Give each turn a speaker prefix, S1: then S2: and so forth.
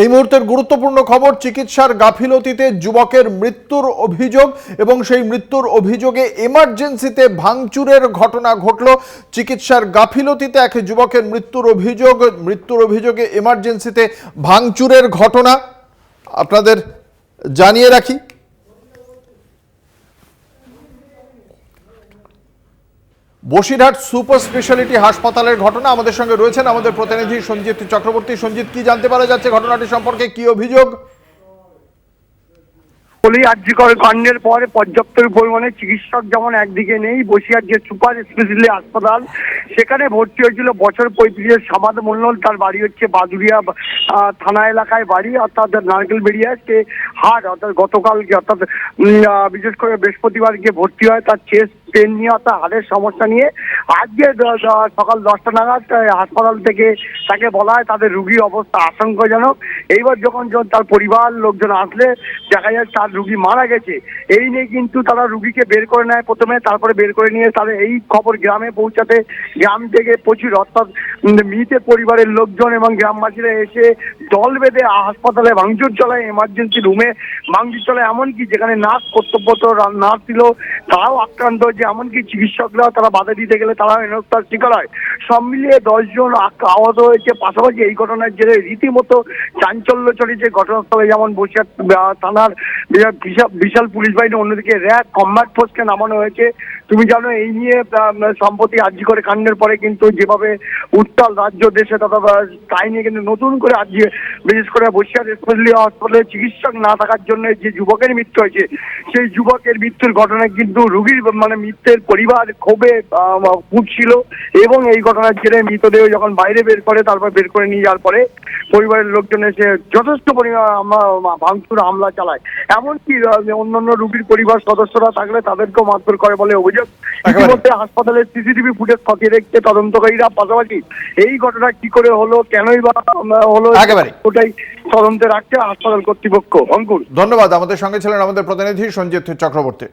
S1: এই মুহূর্তের গুরুত্বপূর্ণ খবর, চিকিৎসার গাফিলতিতে যুবকের মৃত্যুর অভিযোগ এবং সেই মৃত্যুর অভিযোগে এমার্জেন্সিতে ভাঙচুরের ঘটনা ঘটল। চিকিৎসার গাফিলতিতে এক যুবকের মৃত্যুর অভিযোগ, মৃত্যুর অভিযোগে এমার্জেন্সিতে ভাঙচুরের ঘটনা। আপনাদের জানিয়ে রাখি। বসিরহাট সুপার স্পেশালিটি হাসপাতালের ঘটনা আমাদের সঙ্গে রয়েছেন আমাদের প্রতিনিধি সঞ্জিত চক্রবর্তী। সঞ্জিত, কি জানতে পারা যাচ্ছে ঘটনাটি সম্পর্কে? কি অভিযোগ?
S2: বলি আর্যিকর কাণ্ডের পরে পর্যাপ্ত পরিমাণে চিকিৎসক যেমন একদিকে নেই বসিয়ার যে সুপার স্পেশালিটি হাসপাতাল, সেখানে ভর্তি হয়েছিল বছর পঁয়ত্রিশের সামাদ মন্ডল। তার বাড়ি হচ্ছে বাদুরিয়া থানা এলাকায় বাড়ি, অর্থাৎ নারকেল বেরিয়া সে হাট, অর্থাৎ গতকালকে, অর্থাৎ বিশেষ করে বৃহস্পতিবার গিয়ে ভর্তি হয়। তার চেস্ট পেন নিয়ে অর্থাৎ হাড়ের সমস্যা নিয়ে আজকে সকাল দশটা নাগাদ হাসপাতাল থেকে তাকে বলা হয় তাদের রুগীর অবস্থা আশঙ্কাজনক। এইবার যখন তার পরিবার লোকজন আসলে দেখা যায় তার রুগী মারা গেছে। এই নিয়ে কিন্তু তারা রুগীকে বের করে নেয় প্রথমে, তারপরে বের করে নিয়ে তাদের এই খবর গ্রামে পৌঁছাতে। গ্রাম থেকে প্রচুর, অর্থাৎ মৃতের পরিবারের লোকজন এবং গ্রামবাসীরা এসে দল বেঁধে হাসপাতালে ভাঙচুর চলায় এমার্জেন্সি রুমে ভাঙচুর চলায়, এমনকি যেখানে নার্স কর্তব্যরত নার্স ছিল তাও আক্রান্ত হয়েছে এমনকি চিকিৎসকরা তারা বাধা দিতে গেলে তারা হেনস্থার শিকার হয়। সব মিলিয়ে দশজন আহত হয়েছে। পাশাপাশি এই ঘটনার জেরে রীতিমতো চাঞ্চল্য চলেছে ঘটনাস্থলে। যেমন বসিরহাট থানার বিশাল- পুলিশ বাহিনী, অন্যদিকে র্যাক কম্ব্যাট ফোর্সকে নামানো হয়েছে। তুমি জানো, এই নিয়ে সম্প্রতি আর্জি করে কাণ্ডের পরে কিন্তু যেভাবে উত্তাল রাজ্য, দেশে তথা তাই নিয়ে কিন্তু নতুন করে আজকে বিশেষ করে বসিরহাট স্পেশালি হাসপাতালে চিকিৎসক না থাকার জন্য যে যুবকের মৃত্যু হয়েছে, সেই যুবকের মৃত্যুর ঘটনায় কিন্তু রুগীর মানে মৃত্যুর পরিবার ক্ষোভে উঠছিল এবং এই ঘটনার জেরে মৃতদেহ যখন বাইরে বের করে তারপর বের করে নিয়ে যাওয়ার পরে পরিবারের লোকজন এসে যথেষ্ট পরিমাণ আমরা ভাঙচুর হামলা চালায়। এমনকি অন্যান্য রুগীর পরিবার সদস্যরা থাকলে তাদেরকেও মারধর করে বলে অভিযোগ। ইতিমধ্যে হাসপাতালের সিসিটিভি ফুটেজ খতিয়ে দেখছে তদন্তকারীরা। পাশাপাশি এই ঘটনা কি করে হলো কেনই বা হলো। ওটাই তদন্তে রাখছে হাসপাতাল কর্তৃপক্ষ। অঙ্কুর।
S1: ধন্যবাদ। আমাদের সঙ্গে ছিলেন আমাদের প্রতিনিধি সঞ্জিত চক্রবর্তী।